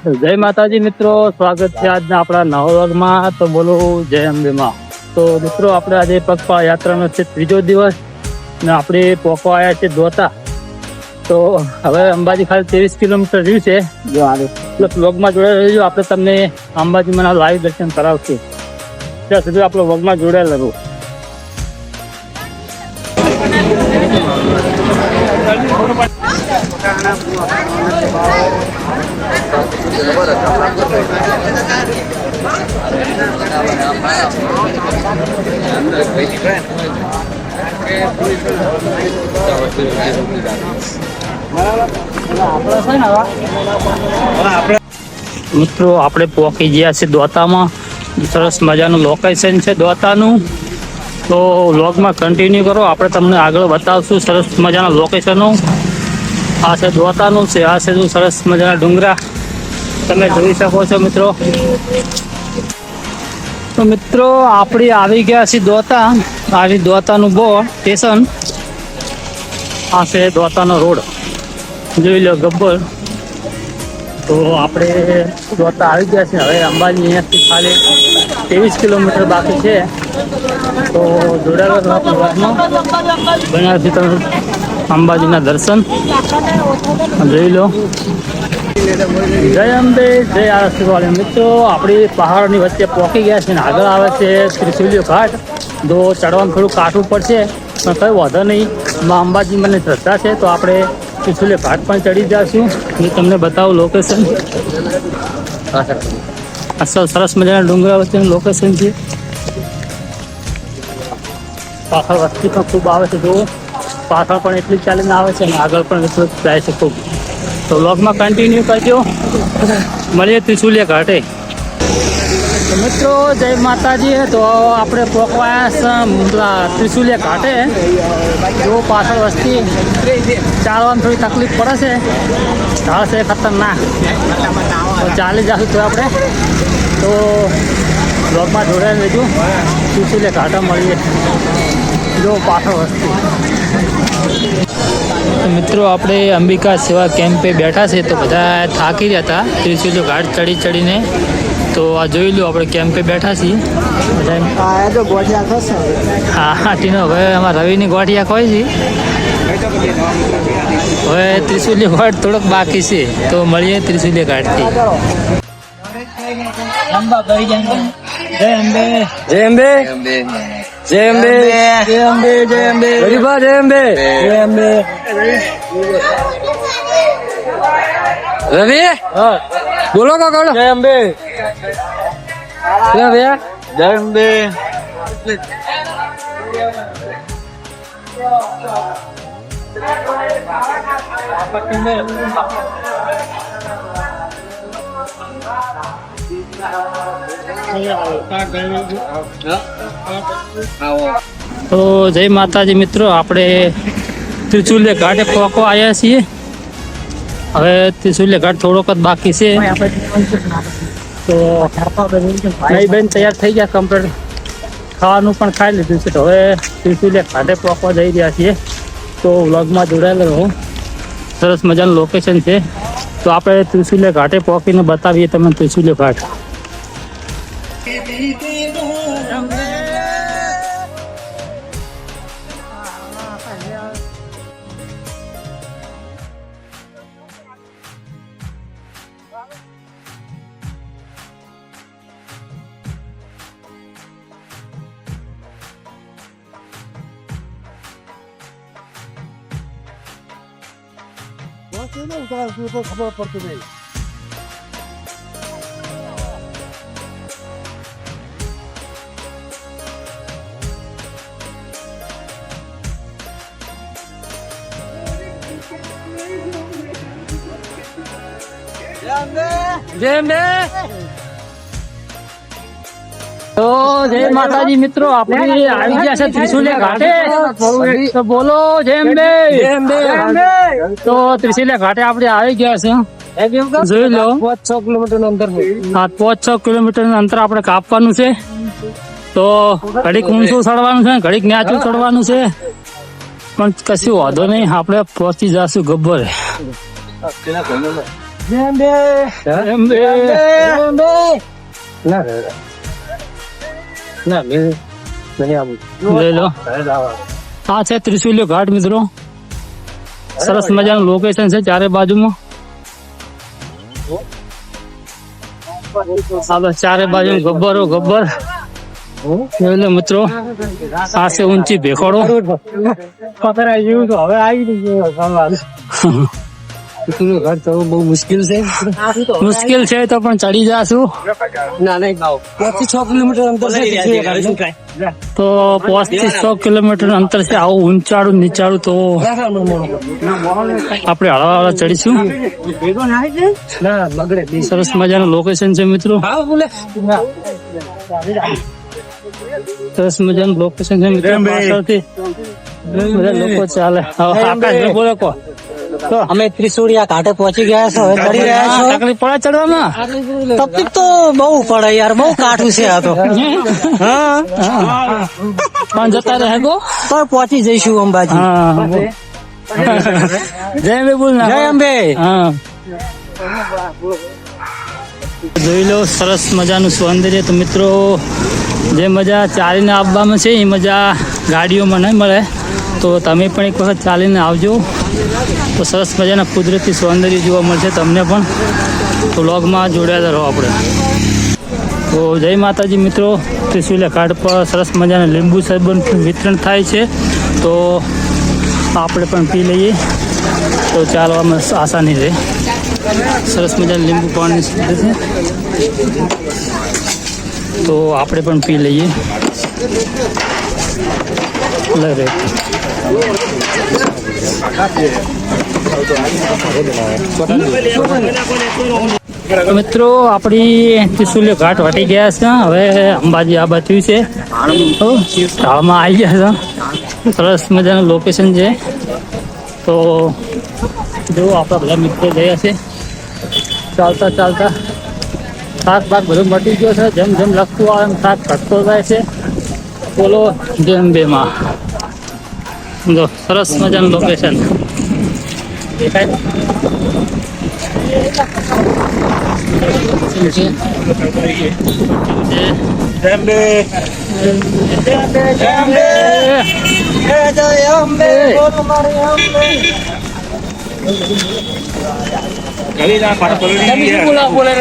જય માતાજી મિત્રો સ્વાગત છે આજના આપણા નવા વર્ગમાં તો બોલો જય અંબે માં તો મિત્રો આપણે આજે પગપા યાત્રાનો છે ત્રીજો દિવસ ને આપણે પોકો આવ્યા છે દોતા. તો હવે અંબાજી ખાલી ત્રેવીસ કિલોમીટર રહ્યું છે. જો આવે. એટલે વ્લોગમાં જોડાયેલા રહેજો. આપણે તમને અંબાજીમાં લાઈવ દર્શન કરાવશું. ત્યાં સુધી આપણે વ્લોગમાં જોડાયેલા રહો. મિત્રો, આપણે પહોંચી ગયા છે દ્વાતામાં સરસ મજાનું લોકેશન છે દ્વાતાનું તો વ્લોગમાં કન્ટિન્યુ કરો. આપણે તમને આગળ બતાવશું સરસ મજાના લોકેશનો આ છે દ્વાતાનું છે આ છે સરસ મજાના ડુંગરા. તમે જોઈ શકો છો મિત્રો. તો મિત્રો, આપણે આવી ગયા છીએ દોતા આવી દોતાનું બો સ્ટેશન આ છે દોતાનો રોડ. જોઈ લો ગબ્બર. તો આપણે દોતા આવી ગયા છે હવે અંબાજી અહીંયાથી ખાલી ત્રેવીસ કિલોમીટર બાકી છે. તો જોડાયેલા રહો પ્રવાસમાં તમે અંબાજીના દર્શન. જોઈ લો. જય અંબે, જય આરસી મિત્રો. આપણી પહાડની વચ્ચે પહોંચી ગયા છે ને આગળ આવે છે ત્રિશુલિયો ઘાટ. તો ચડવાનું થોડું કાઠું પડશે, પણ કંઈ વાંધો નહીં. માં અંબાજી મને શ્રદ્ધા છે, તો આપણે ત્રિશુલ્ય ઘાટ પણ ચડી જઈશું. હું તમને બતાવું લોકેશન અસલ સરસ મજાના ડુંગરા વચ્ચેનું લોકેશન છે. પાછળ વસ્તી પણ ખૂબ આવે છે જો પાછળ પણ એટલી ચાલીને આવે છે અને આગળ પણ એટલું જાય છે ખૂબ. તો વ્લોગમાં કન્ટિન્યુ કરજો. મળીએ ત્રિશુલિયા ઘાટે. મિત્રો, જય માતાજી. તો આપણે પોકવાયા ત્રિશુલિયા ઘાટે. જો પાછળ વસ્તી ચાલવામાં થોડી તકલીફ પડે છે. ઢાળ ખતરનાક. ચાલી જશું તો આપણે. તો બ્લોગમાં જોડાયેલ લેજો ત્રિશુલિયા ઘાટા મળીએ. જો પાછળ વસ્તી. મિત્રો આપણે અંબિકા સેવા કેમ્પે બેઠા છે તો બધા થાકી રહ્યા હતા. ત્રિશુલિયો ઘાટ ચડી ચડીને. તો આ જોઈ લો આપણે કેમ્પે બેઠા છીએ. હા હા ટીનો હવે અમારા રવિની ગોઠિયા ખોઈ છે. હવે ત્રિશુલિયો ઘાટ થોડોક બાકી છે. તો મળીએ ત્રિશુલિયો ઘાટથી જય અંબે. જય અંબે. જય અંબે. જય અંબે જય અંબે. ગરીબા જય અંબે. જય અંબે. રવિ? બોલો કોણ જય અંબે. જય ભૈયા જય અંબે. તો જય માતાજી મિત્રો, આપણે ત્રિશુલ્ય ઘાટે પહોંચવા આવ્યા છીએ. હવે ત્રિશુલ્ય ઘાટ થોડોક જ બાકી છે. તો ભાઈ બેન તૈયાર થઈ ગયા કમ્પ્લીટ ખાવાનું પણ ખાઈ લીધું છે. તો હવે ત્રિશુલ્ય ઘાટે પહોંચવા જઈ રહ્યા છીએ. તો વ્લોગમાં જોડાયેલા રહો. સરસ મજાનું લોકેશન છે. તો આપણે ત્રિશુલ્ય ઘાટે પહોંચીને બતાવીએ તમે ત્રિશુલ્ય ઘાટ. ખબર પડતી નહીં જય અંબે તો જય માતાજી મિત્રો આપણે આવી ગયા છે ત્રિશુલે ઘાટે. તો બોલો જય અંબે. તો ત્રિશુલે ઘાટે આપણે આવી ગયા છે. જોઈ લો. પાંચ છ કિલોમીટર અંતર હા પાંચ છ કિલોમીટર અંતર આપણે કાપવાનું છે. તો ઘડીક ઊંચું ચડવાનું છે ઘડીક ન્યાચું ચડવાનું છે. પણ કશું વાંધો નહીં આપણે પહોંચી જશું ગબ્બર. જય અંબે. જય અંબે. જય અંબે. ના મેં મને આવું. લઈ લો. આ છે ત્રિશુલ્ય ઘાટ મિત્રો. સરસ મજાનું લોકેશન છે ચારે બાજુમાં. ચારે બાજુ ગબ્બરો ગબ્બર. એટલે મિત્રો. પાસે ઊંચી ભેખોડો. હવે આવી ગયું ઘર તો બહુ મુશ્કેલ છે. મુશ્કેલ છે તો પણ ચડી જાશું. ના નહીં પાંચથી છ કિલોમીટર અંતર છે? તો પાંચથી છ કિલોમીટર અંતર છે આવું ઊંચાડું નીચાડું તો આપણે હળવા હળવા ચડીશું. ના. સરસ મજાનું લોકેશન છે મિત્રો. સરસ મજાનું લોકેશન છે મિત્રો પાછળથી. બધા લોકો ચાલે. આકાશ બોલે કો. તો અમે ત્રિશુળિયા ઘાટે પહોંચી ગયા છો હવે ચડી રહ્યા છો. તકલીફ પડે ચડવામાં? તકલીફ તો બહુ પડે યાર બહુ કાઠું છે આ તો. પણ જતા રહે ગો પણ પહોંચી જઈશું અંબાજી. જય અંબે બોલ જય અંબે. જોઈ લો સરસ મજાનું સૌંદર્ય તો મિત્રો. જે મજા ચાલીને આવવામાં છે એ મજા ગાડીઓમાં નહીં મળે. તો તમે પણ એક વખત ચાલીને આવજો. તો સરસ મજાના કુદરતી સૌંદર્ય જોવા મળશે તમને પણ તો લોગમાં જોડાયેલા રહો આપણે. તો જય માતાજી મિત્રો. ત્રિશુલ્યા ઘાટ પર સરસ મજાના લીંબુ સરબત વિતરણ થાય છે. તો આપણે પણ પી લઈએ. તો ચાલવામાં આસાની રહે. સરસ મજાના લીંબુ પાણી છે. તો આપણે પણ પી લઈએ. તો મિત્રો, આપણી ત્રિશુલ્ય ઘાટ વટી ગયા છે. હવે અંબાજી આ બત્યું છે. તો આવી ગયા છે. સરસ મજાનું લોકેશન છે. તો જો આપણા બધા મિત્રો ગયા છે. ચાલતા ચાલતા શાક બાક બધું મટી ગયો છે. જેમ જેમ લખતું આવે એમ શાક ઘટતો જાય છે. બોલો જેમ બેમાં જો સરસ મજાનું લોકેશન દેખાય બોલા બોલે